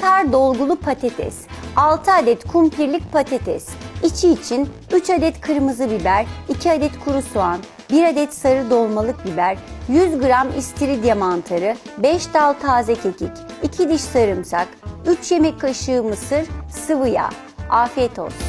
Mantar dolgulu patates, 6 adet kumpirlik patates, içi için 3 adet kırmızı biber, 2 adet kuru soğan, 1 adet sarı dolmalık biber, 100 gram istiridye mantarı, 5 dal taze kekik, 2 diş sarımsak, 3 yemek kaşığı mısır, sıvı yağ. Afiyet olsun.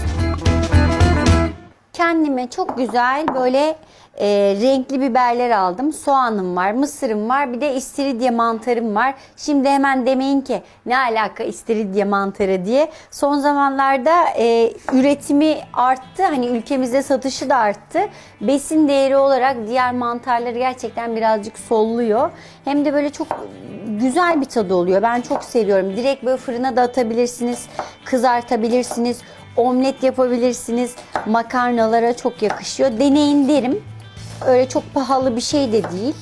Kendime çok güzel böyle e, renkli biberler aldım. Soğanım var, mısırım var, bir de istiridye mantarım var. Şimdi hemen demeyin ki ne alaka istiridye mantarı diye. Son zamanlarda e, üretimi arttı. Hani ülkemizde satışı da arttı. Besin değeri olarak diğer mantarları gerçekten birazcık solluyor. Hem de böyle çok güzel bir tadı oluyor. Ben çok seviyorum. Direkt böyle fırına da atabilirsiniz, kızartabilirsiniz omlet yapabilirsiniz. Makarnalara çok yakışıyor. Deneyin derim. Öyle çok pahalı bir şey de değil.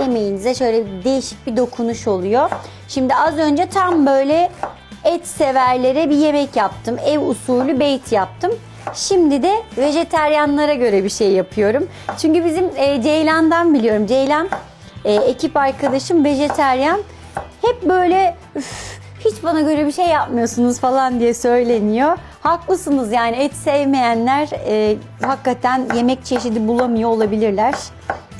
Yemeğinize şöyle değişik bir dokunuş oluyor. Şimdi az önce tam böyle et severlere bir yemek yaptım. Ev usulü beyt yaptım. Şimdi de vejeteryanlara göre bir şey yapıyorum. Çünkü bizim e, Ceylan'dan biliyorum. Ceylan e, ekip arkadaşım vejeteryan. Hep böyle "Üf, hiç bana göre bir şey yapmıyorsunuz falan diye söyleniyor. Haklısınız yani et sevmeyenler e, hakikaten yemek çeşidi bulamıyor olabilirler.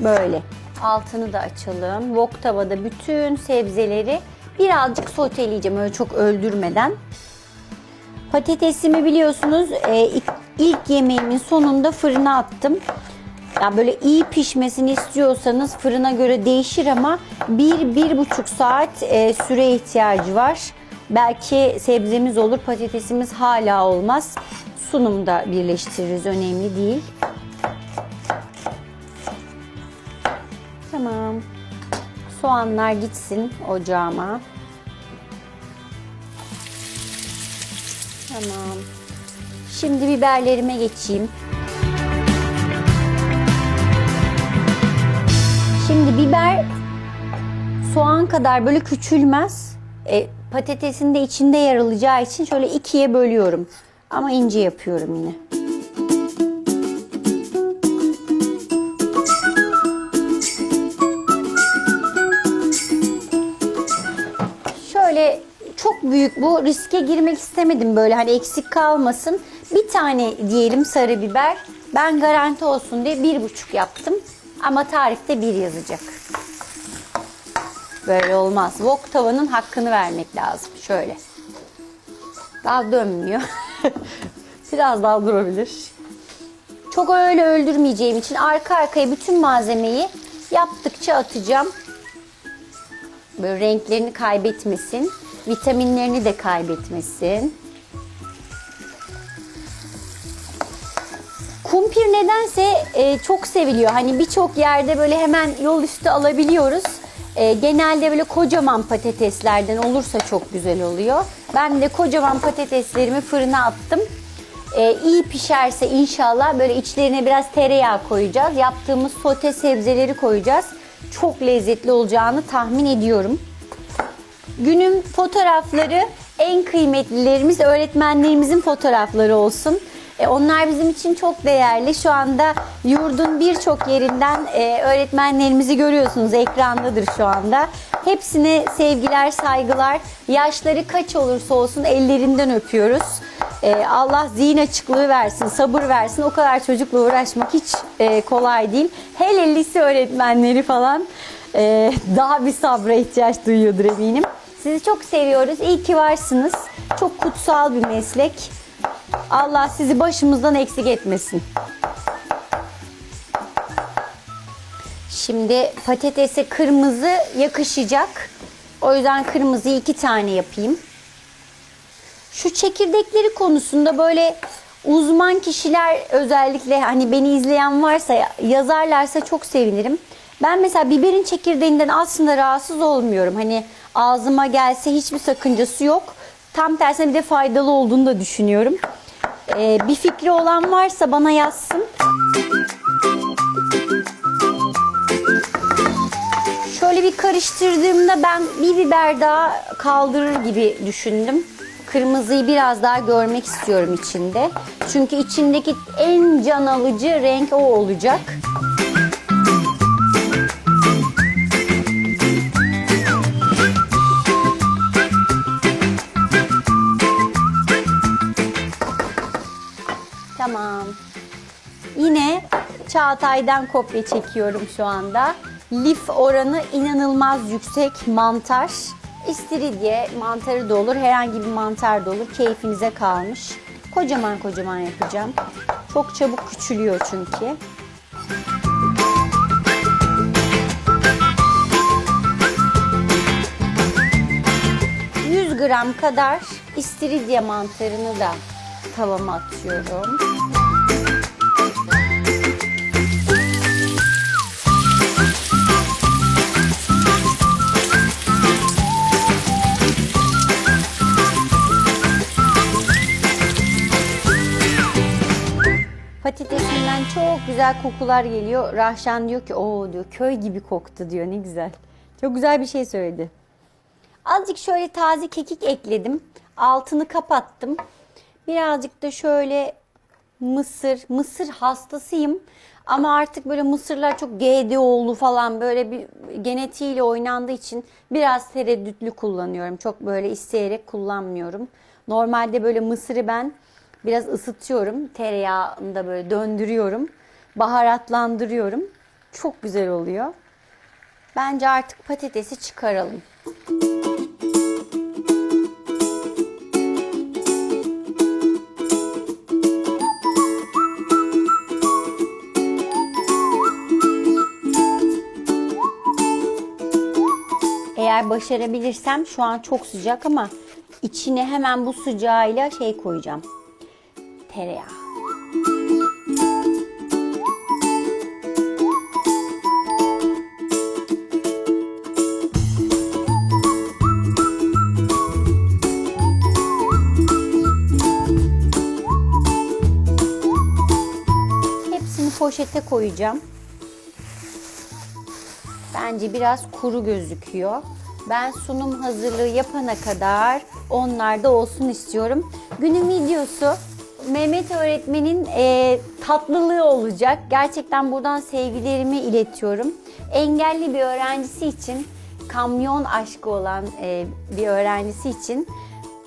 Böyle. Altını da açalım. Wok tavada bütün sebzeleri birazcık soteleyeceğim öyle çok öldürmeden. Patatesimi biliyorsunuz e, ilk, yemeğimin sonunda fırına attım. Yani böyle iyi pişmesini istiyorsanız fırına göre değişir ama bir, bir buçuk saat e, süre ihtiyacı var. Belki sebzemiz olur, patatesimiz hala olmaz. Sunumda birleştiririz, önemli değil. Tamam. Soğanlar gitsin ocağıma. Tamam. Şimdi biberlerime geçeyim. Şimdi biber soğan kadar böyle küçülmez. E, patatesin de içinde yer alacağı için şöyle ikiye bölüyorum. Ama ince yapıyorum yine. Şöyle çok büyük bu riske girmek istemedim böyle hani eksik kalmasın. Bir tane diyelim sarı biber. Ben garanti olsun diye bir buçuk yaptım. Ama tarifte bir yazacak. Böyle olmaz. Wok tavanın hakkını vermek lazım. Şöyle. Daha dönmüyor. Biraz daha durabilir. Çok öyle öldürmeyeceğim için arka arkaya bütün malzemeyi yaptıkça atacağım. Böyle renklerini kaybetmesin. Vitaminlerini de kaybetmesin. Kumpir nedense e, çok seviliyor. Hani birçok yerde böyle hemen yol üstü alabiliyoruz. E, genelde böyle kocaman patateslerden olursa çok güzel oluyor. Ben de kocaman patateslerimi fırına attım. E, iyi pişerse inşallah böyle içlerine biraz tereyağı koyacağız. Yaptığımız sote sebzeleri koyacağız. Çok lezzetli olacağını tahmin ediyorum. Günün fotoğrafları en kıymetlilerimiz öğretmenlerimizin fotoğrafları olsun. E, onlar bizim için çok değerli. Şu anda yurdun birçok yerinden e, öğretmenlerimizi görüyorsunuz. Ekrandadır şu anda. Hepsine sevgiler, saygılar. Yaşları kaç olursa olsun ellerinden öpüyoruz. E, Allah zihin açıklığı versin, sabır versin. O kadar çocukla uğraşmak hiç e, kolay değil. Hele lise öğretmenleri falan e, daha bir sabra ihtiyaç duyuyordur eminim. Sizi çok seviyoruz. İyi ki varsınız. Çok kutsal bir meslek. Allah sizi başımızdan eksik etmesin. Şimdi patatese kırmızı yakışacak. O yüzden kırmızıyı iki tane yapayım. Şu çekirdekleri konusunda böyle uzman kişiler özellikle hani beni izleyen varsa yazarlarsa çok sevinirim. Ben mesela biberin çekirdeğinden aslında rahatsız olmuyorum. Hani ağzıma gelse hiçbir sakıncası yok. Tam tersine bir de faydalı olduğunu da düşünüyorum. Ee, bir fikri olan varsa bana yazsın. Şöyle bir karıştırdığımda ben bir biber daha kaldırır gibi düşündüm. Kırmızıyı biraz daha görmek istiyorum içinde. Çünkü içindeki en can alıcı renk o olacak. Çağatay'dan kopya çekiyorum şu anda. Lif oranı inanılmaz yüksek mantar. İstiridye mantarı da olur, herhangi bir mantar da olur. Keyfinize kalmış. Kocaman kocaman yapacağım. Çok çabuk küçülüyor çünkü. 100 gram kadar istiridye mantarını da tavama atıyorum. Patatesinden çok güzel kokular geliyor. Rahşan diyor ki o diyor köy gibi koktu diyor ne güzel. Çok güzel bir şey söyledi. Azıcık şöyle taze kekik ekledim. Altını kapattım. Birazcık da şöyle mısır, mısır hastasıyım. Ama artık böyle mısırlar çok GDO'lu falan böyle bir genetiğiyle oynandığı için biraz tereddütlü kullanıyorum. Çok böyle isteyerek kullanmıyorum. Normalde böyle mısırı ben biraz ısıtıyorum. Tereyağında böyle döndürüyorum. Baharatlandırıyorum. Çok güzel oluyor. Bence artık patatesi çıkaralım. Eğer başarabilirsem şu an çok sıcak ama içine hemen bu sıcağıyla şey koyacağım. Tereyağı. Hepsini poşete koyacağım. Bence biraz kuru gözüküyor. Ben sunum hazırlığı yapana kadar onlar da olsun istiyorum. Günün videosu Mehmet öğretmenin e, tatlılığı olacak. Gerçekten buradan sevgilerimi iletiyorum. Engelli bir öğrencisi için, kamyon aşkı olan e, bir öğrencisi için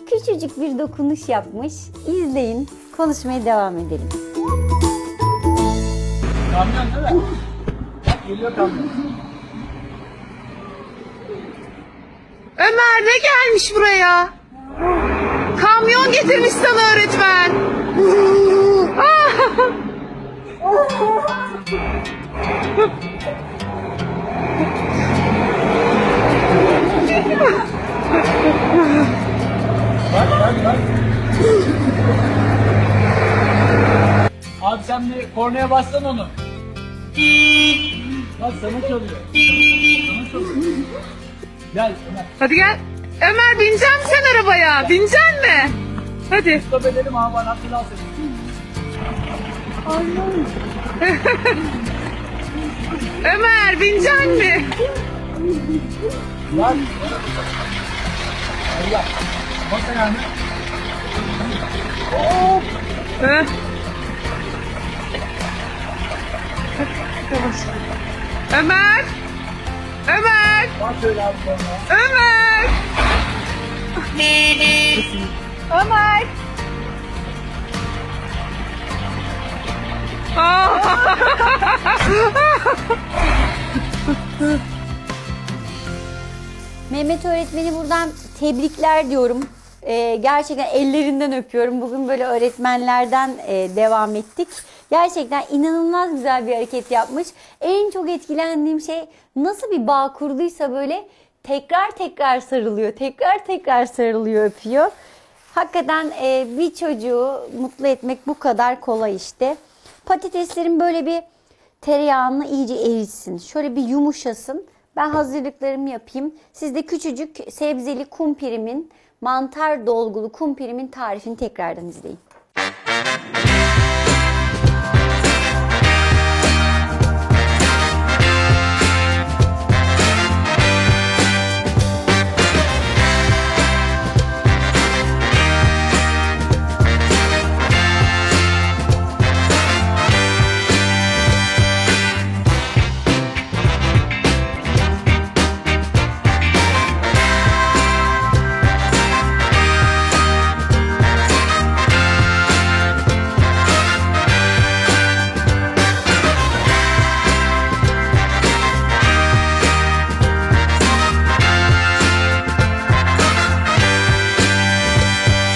küçücük bir dokunuş yapmış. İzleyin, konuşmaya devam edelim. Kamyon değil mi? Bak geliyor kamyon. Ömer ne gelmiş buraya? Kamyon getirmiş sana öğretmen. Bak bak bak. Abi sen bir kornaya bassan onu. Bak sana çalıyor. Sana çalıyor. Gel Ömer. Hadi gel. Ömer binecek misin sen arabaya? Binecek mi? Hadi. Edelim abi bana seni. Ömer binecek mi? Bak. Allah. Bas ayağını. Hı? Yavaş. Ömer. Ömer. Bak şöyle abi kornaya. Ömer. Ömer. Mehmet öğretmeni buradan tebrikler diyorum. Ee, gerçekten ellerinden öpüyorum. Bugün böyle öğretmenlerden e, devam ettik. Gerçekten inanılmaz güzel bir hareket yapmış. En çok etkilendiğim şey nasıl bir bağ kurduysa böyle tekrar tekrar sarılıyor. Tekrar tekrar sarılıyor, öpüyor. Hakikaten e, bir çocuğu mutlu etmek bu kadar kolay işte. Patateslerin böyle bir tereyağını iyice eritsin. Şöyle bir yumuşasın. Ben hazırlıklarımı yapayım. Siz de küçücük sebzeli kumpirimin, mantar dolgulu kumpirimin tarifini tekrardan izleyin.